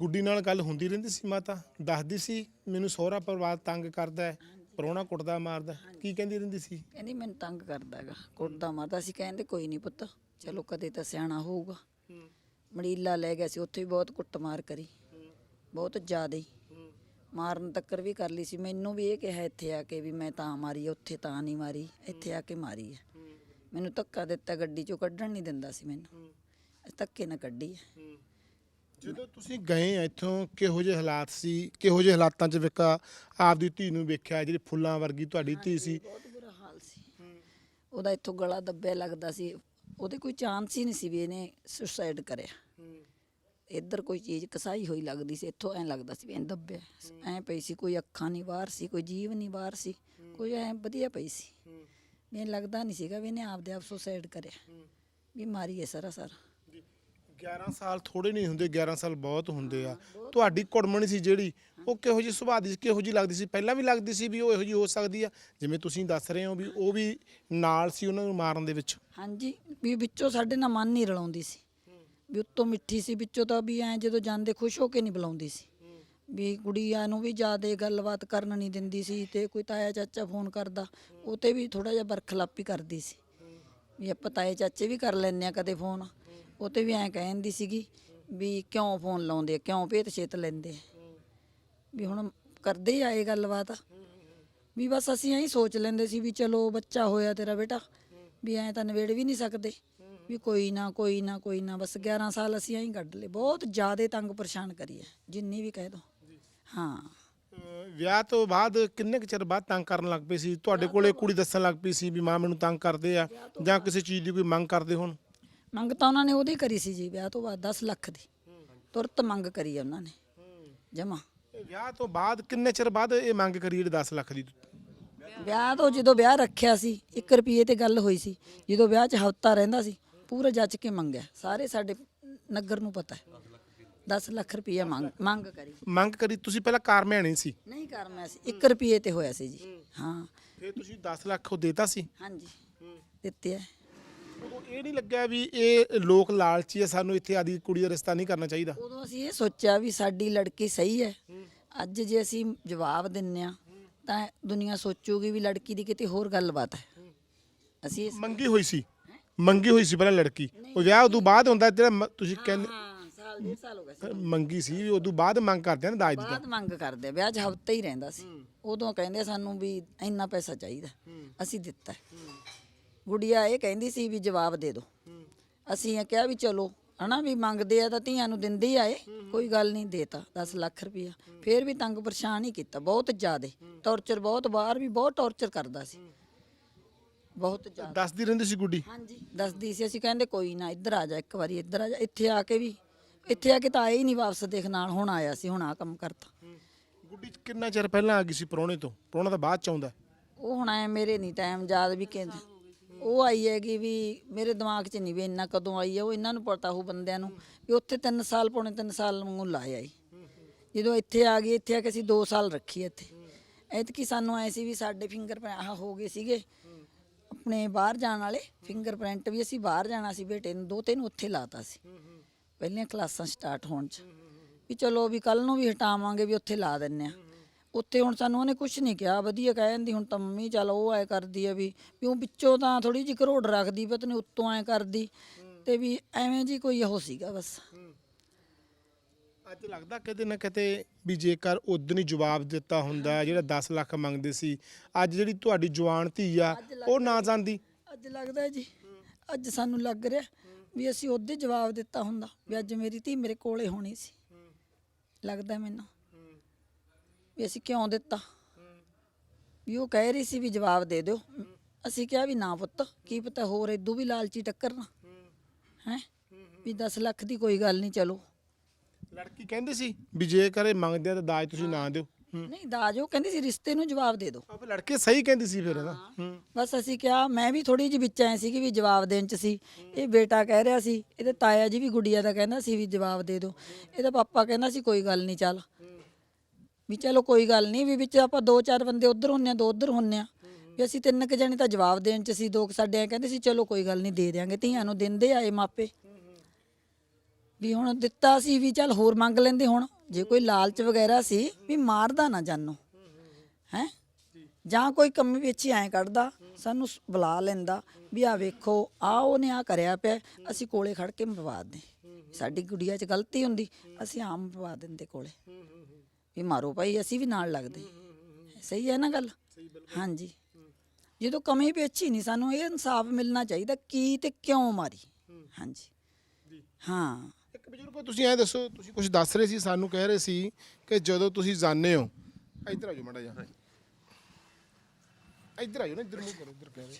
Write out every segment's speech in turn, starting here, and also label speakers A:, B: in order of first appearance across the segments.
A: ਗੁੱਡੀ ਨਾਲ ਗੱਲ ਹੁੰਦੀ ਰਹਿੰਦੀ ਸੀ ਮਾਤਾ। ਦੱਸਦੀ ਸੀ ਮੈਨੂੰ ਸਹੁਰਾ ਪਰਿਵਾਰ ਤੰਗ ਕਰਦਾ ਹੈ ਪਰੋਣਾ ਕੁੱਟਦਾ ਮਾਰਦਾ ਹੈ। ਕੀ ਕਹਿੰਦੀ ਰਹਿੰਦੀ ਸੀ?
B: ਕਹਿੰਦੀ ਮੈਨੂੰ ਤੰਗ ਕਰਦਾ ਹੈਗਾ। ਕੁੱਟਦਾ ਮਾਰਦਾ ਸੀ ਕਹਿੰਦੇ ਕੋਈ ਨਹੀਂ ਪੁੱਤ ਚਲੋ ਕਦੇ ਤਾਂ ਸਿਆਣਾ ਹੋਊਗਾ। ਮੜੀਲਾ ਲੈ ਗਿਆ ਸੀ ਉੱਥੇ ਵੀ ਬਹੁਤ ਕੁੱਟਮਾਰ ਕਰੀ। ਬਹੁਤ ਜ਼ਿਆਦਾ ਹੀ। ਮਾਰਨ ਤੱਕਰ ਵੀ ਕਰ ਲਈ ਸੀ। ਮੈਨੂੰ ਵੀ ਇਹ ਕਿਹਾ ਇੱਥੇ ਆ ਕੇ ਵੀ ਮੈਂ ਤਾਂ ਮਾਰੀ ਆ, ਉੱਥੇ ਤਾਂ ਨਹੀਂ ਮਾਰੀ ਇੱਥੇ ਆ ਕੇ ਮਾਰੀ ਹੈ। ਮੈਨੂੰ ਧੱਕਾ ਦਿੱਤਾ ਗੱਡੀ ਚੋਂ ਕੱਢਣ ਨਹੀਂ ਦਿੰਦਾ ਸੀ ਮੈਨੂੰ। ਅਸੀਂ ਧੱਕੇ ਨਾਲ ਕੱਢੀ ਹੈ।
A: ਜਦੋਂ ਤੁਸੀਂ ਗਏ ਆ ਇੱਥੋਂ ਕਿਹੋ ਜਿਹੇ ਹਾਲਾਤ ਸੀ? ਕਿਹੋ ਜਿਹੇ ਹਾਲਾਤਾਂ 'ਚ ਵਿਕਾ ਆਪਦੀ ਧੀ ਨੂੰ ਵੇਖਿਆ ਜਿਹੜੀ ਫੁੱਲਾਂ ਵਰਗੀ ਤੁਹਾਡੀ ਧੀ ਸੀ?
B: ਬਹੁਤ ਬੁਰਾ ਹਾਲ ਸੀ। ਉਹਦਾ ਇੱਥੋਂ ਗਲਾ ਦੱਬਿਆ ਲੱਗਦਾ ਸੀ। ਉਹਦੇ ਕੋਈ ਚਾਂਸ ਹੀ ਨਹੀਂ ਸੀ ਵੀ ਇਹਨੇ ਸੁਸਾਈਡ ਕਰਿਆ। ਇੱਧਰ ਕੋਈ ਚੀਜ਼ ਕਸਾਈ ਹੋਈ ਲੱਗਦੀ ਸੀ ਇੱਥੋਂ ਐਂ ਲੱਗਦਾ ਸੀ ਵੀ ਐਂ ਦੱਬਿਆ। ਐਂ ਪਈ ਸੀ ਕੋਈ ਅੱਖਾਂ ਨਹੀਂ ਬਾਹਰ ਸੀ ਕੋਈ ਜੀਵ ਨਹੀਂ ਬਾਹਰ ਸੀ ਕੋਈ ਐਂ ਵਧੀਆ ਪਈ ਸੀ। ਮੈਨੂੰ ਲੱਗਦਾ ਨਹੀਂ ਸੀਗਾ ਵੀ ਇਹਨੇ ਆਪਦੇ ਆਪ ਸੁਸਾਈਡ ਕਰਿਆ। ਵੀ ਮਾਰੀ ਹੈ ਸਾਰਾ ਸਾਰਾ।
A: 11 ਸਾਲ ਥੋੜੇ ਨਹੀਂ ਹੁੰਦੇ 11 ਸਾਲ ਬਹੁਤ ਹੁੰਦੇ ਆ। ਤੁਹਾਡੀ ਕੁੜਮਣੀ ਸੀ ਜਿਹੜੀ, ਉਹ ਕਿਹੋ ਜਿਹੀ ਸੁਭਾਅ ਦੀ ਕਿਹੋ ਜਿਹੀ ਲੱਗਦੀ ਸੀ? ਪਹਿਲਾਂ ਵੀ ਲੱਗਦੀ ਸੀ ਵੀ ਉਹ ਇਹੋ ਜਿਹੀ ਹੋ ਸਕਦੀ ਆ? ਜਿਵੇਂ ਤੁਸੀਂ ਦੱਸ ਰਹੇ ਹੋ ਵੀ ਉਹ ਵੀ ਨਾਲ ਸੀ ਉਹਨਾਂ ਨੂੰ ਮਾਰਨ ਦੇ ਵਿੱਚ।
B: ਹਾਂਜੀ, ਵੀ ਵਿੱਚੋਂ ਸਾਡੇ ਨਾਲ ਮਨ ਨਹੀਂ ਰਲਾਉਂਦੀ ਸੀ। ਵੀ ਉੱਤੋਂ ਮਿੱਠੀ ਸੀ, ਵਿੱਚੋਂ ਤਾਂ ਵੀ ਐ ਜਦੋਂ ਜਾਂਦੇ ਖੁਸ਼ ਹੋ ਕੇ ਨਹੀਂ ਬੁਲਾਉਂਦੀ ਸੀ। ਵੀ ਕੁੜੀਆਂ ਨੂੰ ਵੀ ਜ਼ਿਆਦਾ ਗੱਲਬਾਤ ਕਰਨ ਨਹੀਂ ਦਿੰਦੀ ਸੀ ਤੇ ਕੋਈ ਤਾਇਆ ਚਾਚਾ ਫੋਨ ਕਰਦਾ, ਉਹ ਤੇ ਵੀ ਥੋੜਾ ਜਿਹਾ ਬਰਖਲਾਪੀ ਕਰਦੀ ਸੀ। ਵੀ ਆਪਾਂ ਤਾਏ ਚਾਚੇ ਵੀ ਕਰ ਲੈਂਦੇ ਆ ਕਦੇ ਫੋਨ। ਉਹ ਤੇ ਵੀ ਐਂ ਕਹਿੰਦੀ ਸੀਗੀ ਵੀ ਕਿਉਂ ਫੋਨ ਲਾਉਂਦੇ ਆ, ਕਿਉਂ ਭੇਤ ਛੇਤ ਲੈਂਦੇ ਆ? ਵੀ ਹੁਣ ਕਰਦੇ ਆ ਆਏ ਗੱਲਬਾਤ। ਵੀ ਬਸ ਅਸੀਂ ਐਂ ਸੋਚ ਲੈਂਦੇ ਸੀ ਵੀ ਚਲੋ ਬੱਚਾ ਹੋਇਆ ਤੇਰਾ ਬੇਟਾ, ਵੀ ਐਂ ਤਾਂ ਨਵੇੜ ਵੀ ਨਹੀਂ ਸਕਦੇ। ਵੀ ਕੋਈ ਨਾ ਕੋਈ ਨਾ ਕੋਈ ਨਾ, ਬਸ 11 ਸਾਲ ਅਸੀਂ ਐਂ ਕੱਢ ਲਏ। ਬਹੁਤ ਜ਼ਿਆਦਾ ਤੰਗ ਪਰੇਸ਼ਾਨ ਕਰੀਏ ਜਿੰਨੀ ਵੀ ਕਹਿ ਦੋ। ਹਾਂ।
A: ਅਹ ਵਿਆਹ ਤੋਂ ਬਾਅਦ ਕਿੰਨੇ ਕੁ ਚਿਰ ਬਾਅਦ ਤੰਗ ਕਰਨ ਲੱਗ ਪਈ ਸੀ? ਤੁਹਾਡੇ ਕੋਲੇ ਕੁੜੀ ਦੱਸਣ ਲੱਗ ਪਈ ਸੀ ਵੀ ਮਾਂ ਮੈਨੂੰ ਤੰਗ ਕਰਦੇ ਆ, ਜਾਂ ਕਿਸੇ ਚੀਜ਼ ਦੀ ਕੋਈ ਮੰਗ ਕਰਦੇ ਹੋਣ?
B: ਮੰਗ ਤਾਂ ਉਹਨਾਂ ਨੇ ਉਹਦੀ ਕਰੀ ਸੀ ਜੀ ਵਿਆਹ ਤੋਂ ਬਾਅਦ 10 ਲੱਖ ਦੀ। ਤੁਰਤ ਮੰਗ ਕਰੀ ਆ ਉਹਨਾਂ ਨੇ ਜਮਾ।
A: ਵਿਆਹ ਤੋਂ ਬਾਅਦ ਕਿੰਨੇ ਚਿਰ ਬਾਅਦ ਇਹ ਮੰਗ ਕਰੀ ਜਿਹੜੀ 10 ਲੱਖ ਦੀ?
B: ਵਿਆਹ ਤੋਂ ਜਦੋਂ ਵਿਆਹ ਰੱਖਿਆ ਸੀ 1 ਰੁਪਏ ਤੇ ਗੱਲ ਹੋਈ ਸੀ ਜਦੋਂ ਵਿਆਹ 'ਚ ਹਫਤਾ ਰਹਿੰਦਾ ਸੀ ਪੂਰਾ ਜੱਜ ਕੇ ਮੰਗਿਆ। ਸਾਰੇ ਸਾਡੇ ਨਗਰ ਨੂੰ ਪਤਾ ਹੈ। 10 ਲੱਖ ਰੁਪਏ ਮੰਗ ਮੰਗ ਕਰੀ।
A: ਮੰਗ ਕਰੀ ਤੁਸੀਂ ਪਹਿਲਾਂ ਕਾਰ ਮੈਣੀ ਸੀ?
B: ਨਹੀਂ ਕਰਨਾ ਸੀ 1 ਰੁਪਏ ਤੇ ਹੋਇਆ ਸੀ ਜੀ। ਹਾਂ।
A: ਫਿਰ ਤੁਸੀਂ 10 ਲੱਖ ਉਹ ਦੇਤਾ ਸੀ?
B: ਹਾਂਜੀ। ਦਿੱਤੇ ਹੈ
A: ਉਦੋਂ ਇਹ ਨਹੀਂ ਲੱਗਿਆ ਵੀ ਇਹ ਲੋਕ ਲਾਲਚੀ ਆ ਸਾਨੂੰ ਇੱਥੇ ਆਦੀ ਕੁੜੀ ਦਾ ਰਿਸ਼ਤਾ ਨਹੀਂ ਕਰਨਾ ਚਾਹੀਦਾ।
B: ਉਦੋਂ ਅਸੀਂ ਇਹ ਸੋਚਿਆ ਵੀ ਸਾਡੀ ਲੜਕੀ ਸਹੀ ਹੈ। ਅੱਜ ਜੇ ਅਸੀਂ ਜਵਾਬ ਦਿੰਨੇ ਆ ਤਾਂ ਦੁਨੀਆ ਸੋਚੂਗੀ ਵੀ ਲੜਕੀ ਦੀ ਕਿਤੇ ਹੋਰ ਗੱਲਬਾਤ ਹੈ। ਅਸੀਂ ਇਸ
A: ਮੰਗੀ ਹੋਈ ਸੀ। ਮੰਗੀ ਹੋਈ ਸੀ ਪਹਿਲਾਂ ਲੜਕੀ। ਉਹ ਵਿਆਹ ਉਦੋਂ ਬਾਅਦ ਹੁੰਦਾ ਜਿਹੜਾ ਮ- ਤੁਸੀਂ ਕਹਿੰਦੇ
B: ਹਾਂ ਸਾਲ ਡੇਢ ਸਾਲ ਹੋ ਗਿਆ ਸੀ।
A: ਮੰਗੀ ਸੀ ਉਦੋਂ ਬਾਅਦ ਮੰਗ ਕਰਦੇ ਆ ਨਾ ਦਾਜ ਦੀ
B: ਬਾਅਦ ਮੰਗ ਕਰਦੇ ਆ, ਵਿਆਹ 'ਚ ਹਫਤਾ ਹੀ ਰਹਿੰਦਾ ਸੀ। ਉਦੋਂ ਕਹਿੰਦੇ ਸਾਨੂੰ ਵੀ ਇੰਨਾ ਪੈਸਾ ਚਾਹੀਦਾ। ਅਸੀਂ ਦਿੱਤਾ। ਗੁੜੀਆ ਇਹ ਕਹਿੰਦੀ ਸੀ ਵੀ ਜਵਾਬ ਦੇ ਦਿਓ ਅਸੀਂ ਇਹ ਕਿਹਾ ਵੀ ਚਲੋ ਹਨਾ ਵੀ ਮੰਗਦੇ ਆ ਤਾਂ ਧੀਆਂ ਨੂੰ ਦਿੰਦੇ ਆਏ ਕੋਈ ਗੱਲ ਨਹੀਂ ਦੇਤਾ 10 ਲੱਖ ਰੁਪਇਆ ਫੇਰ ਵੀ ਤੰਗ ਪਰੇਸ਼ਾਨ ਹੀ ਕੀਤਾ ਬਹੁਤ ਜ਼ਿਆਦਾ। ਟੌਰਚਰ ਬਹੁਤ ਬਾਹਰ ਵੀ ਬਹੁਤ ਟੌਰਚਰ ਕਰਦਾ ਸੀ। ਬਹੁਤ ਜ਼ਿਆਦਾ।
A: ਦੱਸਦੀ ਰਹਿੰਦੀ ਸੀ ਗੁੱਡੀ?
B: ਹਾਂਜੀ ਦੱਸਦੀ ਸੀ। ਅਸੀਂ ਕਹਿੰਦੇ ਕੋਈ ਨਾ ਇੱਧਰ ਆ ਜਾ ਇੱਕ ਵਾਰੀ ਇੱਧਰ ਆ ਜਾ। ਇੱਥੇ ਆ ਕੇ ਵੀ ਇੱਥੇ ਆ ਕੇ ਤਾਂ ਆਏ ਹੀ ਨਹੀਂ ਵਾਪਸ ਦੇਖ ਨਾਲ ਹੁਣ ਆਇਆ ਸੀ ਹੁਣ ਆ ਕੰਮ ਕਰਤਾ।
A: ਗੁੱਡੀ ਕਿੰਨਾ ਚਿਰ ਪਹਿਲਾਂ ਆ ਗਈ ਸੀ ਪਰੋਣੇ ਤੋਂ? ਪਰੋਣਾ ਤਾਂ ਬਾਅਦ ਚ ਆਉਂਦਾ।
B: ਉਹ ਹੁਣ ਐ ਮੇਰੇ ਨਹੀਂ ਟਾਈਮ ਯਾਦ ਵੀ ਕਹਿੰਦੇ। ਉਹ ਆਈ ਹੈਗੀ ਵੀ ਮੇਰੇ ਦਿਮਾਗ 'ਚ ਨਹੀਂ ਵੀ ਇੰਨਾ ਕਦੋਂ ਆਈ ਹੈ ਉਹ ਇਹਨਾਂ ਨੂੰ ਪਤਾ ਹੋ ਬੰਦਿਆਂ ਨੂੰ ਵੀ ਉੱਥੇ 3 ਸਾਲ, ਪੌਣੇ 3 ਸਾਲ ਨੂੰ ਲਾਇਆ ਈ ਜਦੋਂ ਇੱਥੇ ਆ ਗਈ ਇੱਥੇ ਆ ਕੇ ਅਸੀਂ 2 ਸਾਲ ਰੱਖੀ ਇੱਥੇ। ਐਤਕੀ ਸਾਨੂੰ ਐ ਸੀ ਵੀ ਸਾਡੇ ਫਿੰਗਰ ਆਹ ਹੋ ਗਏ ਸੀਗੇ, ਆਪਣੇ ਬਾਹਰ ਜਾਣ ਵਾਲੇ ਫਿੰਗਰਪ੍ਰਿੰਟ ਵੀ ਅਸੀਂ ਬਾਹਰ ਜਾਣਾ ਸੀ ਬੇਟੇ ਨੂੰ ਦੋ ਤਿੰਨ ਉੱਥੇ ਲਾਤਾ ਸੀ। ਪਹਿਲੀਆਂ ਕਲਾਸਾਂ ਸਟਾਰਟ ਹੋਣ 'ਚ। ਵੀ ਚਲੋ ਵੀ ਕੱਲ ਨੂੰ ਵੀ ਹਟਾਵਾਂਗੇ ਵੀ ਉੱਥੇ ਲਾ ਦਿੰਨੇ ਆ। ਉੱਥੇ ਹੁਣ ਸਾਨੂੰ ਉਹਨੇ ਕੁਝ ਨਹੀਂ ਕਿਹਾ ਵਧੀਆ ਕਹਿ ਜਾਂਦੀ ਹੁਣ ਤਾਂ ਮੰਮੀ ਚੱਲ ਉਹ ਐ ਕਰਦੀ ਆ ਵੀ ਵੀ ਉਹ ਵਿੱਚੋਂ ਤਾਂ ਥੋੜੀ ਜਿਹੀ ਘਰੋੜ ਰੱਖਦੀ ਪਤਾ ਨਹੀਂ ਉੱਤੋਂ ਐ ਕਰਦੀ ਤੇ ਵੀ ਐਵੇਂ ਜੀ ਕੋਈ ਉਹ ਸੀਗਾ ਬਸ।
A: ਅੱਜ ਲੱਗਦਾ ਕਿਤੇ ਨਾ ਕਿਤੇ ਵੀ ਜੇਕਰ ਉਦੋਂ ਹੀ ਜਵਾਬ ਦਿੱਤਾ ਹੁੰਦਾ ਜਿਹੜਾ 10 ਲੱਖ ਮੰਗਦੇ ਸੀ ਅੱਜ ਜਿਹੜੀ ਤੁਹਾਡੀ ਜਵਾਨ ਧੀ ਆ ਉਹ ਨਾ ਜਾਂਦੀ
B: ਅੱਜ ਲੱਗਦਾ ਜੀ ਅੱਜ ਸਾਨੂੰ ਲੱਗ ਰਿਹਾ ਵੀ ਅਸੀਂ ਉਹਦੇ ਜਵਾਬ ਦਿੱਤਾ ਹੁੰਦਾ ਵੀ ਅੱਜ ਮੇਰੀ ਧੀ ਮੇਰੇ ਕੋਲੇ ਹੋਣੀ ਸੀ। ਲੱਗਦਾ ਮੈਨੂੰ। ਵੀ ਅਸੀਂ ਕਿਉਂ ਦਿੱਤਾ? ਵੀ ਉਹ ਕਹਿ ਰਹੀ ਸੀ ਵੀ ਜਵਾਬ ਦੇ ਦਿਓ। ਅਸੀਂ ਕਿਹਾ ਵੀ ਨਾ ਪੁੱਤ ਕੀ ਪਤਾ ਹੋਰ ਇਦੋਂ ਵੀ ਲਾਲਚੀ ਟੱਕਰ ਨਾ। ਹੈ? ਵੀ 10 ਲੱਖ ਦੀ ਕੋਈ ਗੱਲ ਨਹੀਂ ਚਲੋ।
A: ਲੜਕੀ ਕਹਿੰਦੀ ਸੀ ਵੀ ਜੇਕਰ ਇਹ ਮੰਗਦੇ ਆ ਤਾਂ ਦਾਜ ਤੁਸੀਂ ਨਾ ਦਿਓ।
B: ਨਹੀਂ ਦਾਜ ਉਹ ਕਹਿੰਦੀ ਸੀ ਰਿਸ਼ਤੇ ਨੂੰ ਜਵਾਬ ਦੇ ਦਿਓ।
A: ਆਪ ਲੜਕੇ ਸਹੀ ਕਹਿੰਦੀ ਸੀ ਫਿਰ ਇਹਦਾ
B: ਬਸ ਅਸੀਂ ਕਿਹਾ ਮੈਂ ਵੀ ਥੋੜੀ ਜਿਹੀ ਵਿੱਚ ਐ ਸੀ ਕਿ ਵੀ ਜਵਾਬ ਦੇਣ ਚ ਸੀ। ਇਹ ਬੇਟਾ ਕਹਿ ਰਿਹਾ ਸੀ ਇਹਦੇ ਤਾਇਆ ਜੀ ਵੀ ਗੁੱਡੀਆ ਦਾ ਕਹਿੰਦਾ ਸੀ ਵੀ ਜਵਾਬ ਦੇ ਦਿਓ। ਇਹਦਾ ਪਾਪਾ ਕਹਿੰਦਾ ਸੀ ਕੋਈ ਗੱਲ ਨਹੀਂ ਚੱਲ। ਵੀ ਚਲੋ ਕੋਈ ਗੱਲ ਨਹੀਂ, ਵੀ ਵਿੱਚ ਆਪਾਂ ਦੋ ਚਾਰ ਬੰਦੇ ਉਧਰ ਹੁੰਨੇ ਆ, ਦੋ ਉਧਰ ਹੁੰਨੇ ਆ। ਵੀ ਅਸੀਂ ਤਿੰਨ ਕੁ ਜਣੇ ਤਾਂ ਜਵਾਬ ਦੇਣ ਚ ਸੀ, ਦੋ ਕੁ ਸਾਡੇ ਐ ਕਹਿੰਦੇ ਸੀ, ਚਲੋ ਕੋਈ ਗੱਲ ਨਹੀਂ, ਦੇ ਦਿਆਂਗੇ, ਧੀਆਂ ਨੂੰ ਦਿੰਦੇ ਆਏ ਮਾਪੇ। ਵੀ ਹੁਣ ਦਿੱਤਾ ਸੀ ਵੀ ਚੱਲ ਹੋਰ ਮੰਗ ਲੈਂਦੇ ਹੁਣ, ਜੇ ਕੋਈ ਲਾਲਚ ਵਗੈਰਾ ਸੀ, ਵੀ ਮਾਰਦਾ ਨਾ ਜਾਨੋ। ਹੈ? ਜਾਂ ਕੋਈ ਕੰਮ ਵਿੱਚ ਐ ਕੱਢਦਾ, ਸਾਨੂੰ ਬੁਲਾ ਲੈਂਦਾ, ਵੀ ਆ ਵੇਖੋ ਆ ਉਹਨੇ ਆ ਕਰਿਆ ਪਿਆ, ਅਸੀਂ ਕੋਲੇ ਖੜ ਕੇ ਮਵਾ ਦੇ ਸਾਡੀ ਗੁੜੀਆ 'ਚ ਗਲਤੀ ਹੁੰਦੀ, ਅਸੀਂ ਆਮ ਮਵਾ ਦਿੰਦੇ ਕੋਲੇ। ਵੀ ਮਾਰੋ ਭਾਈ, ਅਸੀਂ ਵੀ ਨਾਲ ਲੱਗਦੇ। ਸਹੀ ਹੈ ਨਾ ਗੱਲ? ਹਾਂਜੀ। ਜਦੋਂ ਕਮੀ ਪੇਚੀ ਨਹੀਂ ਸਾਨੂੰ ਇਹ ਇਨਸਾਫ ਮਿਲਣਾ ਚਾਹੀਦਾ, ਕੀ ਤੇ ਕਿਉਂ ਮਾਰੀ? ਹਾਂਜੀ। ਹਾਂ।
A: ਇੱਕ ਬਜ਼ੁਰਗੋ, ਤੁਸੀਂ ਐ ਦੱਸੋ, ਤੁਸੀਂ ਕੁਝ ਦੱਸ ਰਹੇ ਸੀ, ਸਾਨੂੰ ਕਹਿ ਰਹੇ ਸੀ ਕਿ ਜਦੋਂ ਤੁਸੀਂ ਜਾਣਦੇ ਹੋ, ਇੱਧਰ ਆ ਮੜਾ ਜਾ ਇੱਧਰ ਆ ਨਾ, ਇੱਧਰ ਮੂੰਹ ਕਰੋ, ਇੱਧਰ ਕਹਿ ਰਹੇ।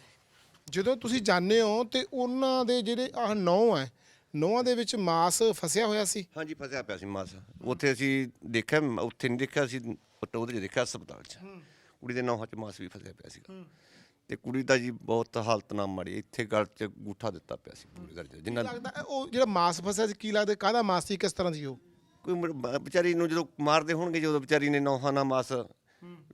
A: ਜਦੋਂ ਤੁਸੀਂ ਜਾਣਦੇ ਹੋ ਤੇ ਉਹਨਾਂ ਦੇ ਜਿਹੜੇ ਆਹ ਨੌ ਹੈ ਨੌਆਂ ਦੇ ਵਿੱਚ ਮਾਸ ਫਸਿਆ ਹੋਇਆ ਸੀ?
C: ਹਾਂਜੀ ਫਸਿਆ ਪਿਆ ਸੀ ਮਾਸ। ਉੱਥੇ ਅਸੀਂ ਦੇਖਿਆ ਮ- ਉੱਥੇ ਨਹੀਂ ਦੇਖਿਆ ਸੀ ਉਹਦੇ 'ਚ ਦੇਖਿਆ ਹਸਪਤਾਲ 'ਚ। ਕੁੜੀ ਦੇ ਨੌਹਾਂ 'ਚ ਮਾਸ ਵੀ ਫਸਿਆ ਪਿਆ ਸੀਗਾ। ਤੇ ਕੁੜੀ ਦਾ ਜੀ ਬਹੁਤ ਹਾਲਤ ਨਾ ਮਾੜੀ ਇੱਥੇ ਗਲ 'ਚ ਗੂਠਾ ਦਿੱਤਾ ਪਿਆ ਸੀ ਪੂਰੇ ਗਲ 'ਚ ਜਿੰਨਾ
A: ਲੱਗਦਾ ਹੈ ਉਹ ਜਿਹੜਾ ਮਾਸ ਫਸਿਆ ਸੀ ਕੀ ਲੱਗਦਾ ਕਾਹਦਾ ਮਾਸ ਸੀ ਕਿਸ ਤਰ੍ਹਾਂ ਸੀ ਉਹ?
C: ਕੋਈ ਬ- ਵਿਚਾਰੀ ਨੂੰ ਜਦੋਂ ਮਾਰਦੇ ਹੋਣਗੇ ਜਦੋਂ ਵਿਚਾਰੀ ਨੇ ਨੌਹਾਂ ਨਾਲ ਮਾਸ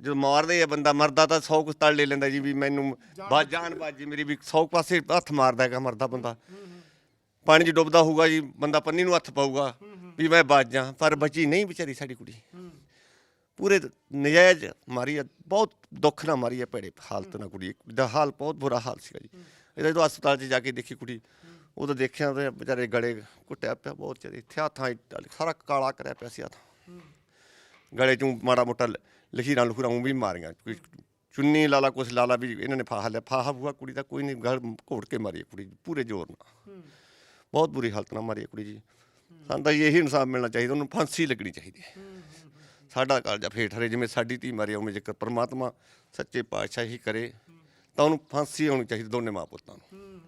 C: ਜਦੋਂ ਮਾਰਦੇ ਆ ਬੰਦਾ ਮਰਦਾ ਤਾਂ 100 ਕੁ ਤੜ ਲੈ ਲੈਂਦਾ ਜੀ ਵੀ ਮੈਨੂੰ ਬਾ ਜਾਨ ਬਾਜੀ ਮੇਰੀ ਵੀ 100 ਪਾਸੇ ਹੱਥ ਮਾਰਦਾ ਹੈਗਾ ਮਰਦਾ ਬੰਦਾ। ਪਾਣੀ 'ਚ ਡੁੱਬਦਾ ਹੋਊਗਾ ਜੀ, ਬੰਦਾ ਪੰਨੀ ਨੂੰ ਹੱਥ ਪਾਊਗਾ ਵੀ ਮੈਂ ਬਚ ਜਾ, ਪਰ ਬਚੀ ਨਹੀਂ ਵਿਚਾਰੀ ਸਾਡੀ ਕੁੜੀ। ਪੂਰੇ ਨਜਾਇਜ਼ ਮਾਰੀ ਆ, ਬਹੁਤ ਦੁੱਖ ਨਾਲ ਮਾਰੀ ਹੈ ਭੈੜੇ ਹਾਲਤ ਨਾਲ ਕੁੜੀ। ਦਾ ਹਾਲ ਬਹੁਤ ਬੁਰਾ ਹਾਲ ਸੀਗਾ ਜੀ। ਇਹਦਾ ਜਦੋਂ ਹਸਪਤਾਲ 'ਚ ਜਾ ਕੇ ਦੇਖੀ ਕੁੜੀ, ਉਦੋਂ ਦੇਖਿਆ ਤੇ ਵਿਚਾਰੇ ਗਲੇ ਘੁੱਟਿਆ ਪਿਆ ਬਹੁਤ ਚਿਰ ਇੱਥੇ ਹੱਥਾਂ 'ਚ ਸਾਰਾ ਕਾਲਾ ਕਰਿਆ ਪਿਆ ਸੀ ਹੱਥ। ਗਲੇ 'ਚੋਂ ਮਾੜਾ ਮੋਟਾ ਲਖੀਰਾਂ ਲਖੂਰਾਂ ਊਂ ਵੀ ਮਾਰੀਆਂ। ਕੋਈ ਚੁੰਨੀ ਲਾਲਾ ਕੁਛ ਲਾਲਾ ਵੀ ਇਹਨਾਂ ਨੇ ਫਾਹਾ ਲਿਆ। ਫਾਹਾ ਬੂਆ ਕੁੜੀ ਦਾ ਕੋਈ ਨਹੀਂ, ਗਲ ਘੋੜ ਕੇ ਮਾਰੀ ਹੈ ਕੁੜੀ, ਪੂਰੇ ਜ਼ੋਰ ਨਾਲ। ਬਹੁਤ ਬੁਰੀ ਹਾਲਤ ਨਾਲ ਮਾਰੀ ਹੈ ਕੁੜੀ ਜੀ। ਸਾਨੂੰ ਤਾਂ ਇਹੀ ਇਨਸਾਫ ਮਿਲਣਾ ਚਾਹੀਦਾ, ਉਹਨੂੰ ਫਾਂਸੀ ਲੱਗਣੀ ਚਾਹੀਦੀ ਹੈ। ਸਾਡਾ ਕਾਲਜਾ ਫੇਟ ਹਰੇ, ਜਿਵੇਂ ਸਾਡੀ ਧੀ ਮਾਰੀ ਉਵੇਂ ਜੇਕਰ ਪ੍ਰਮਾਤਮਾ ਸੱਚੇ ਪਾਤਸ਼ਾਹ ਹੀ ਕਰੇ, ਤਾਂ ਉਹਨੂੰ ਫਾਂਸੀ ਹੋਣੀ ਚਾਹੀਦੀ ਦੋਨੇ ਮਾਂ ਪੁੱਤਾਂ ਨੂੰ।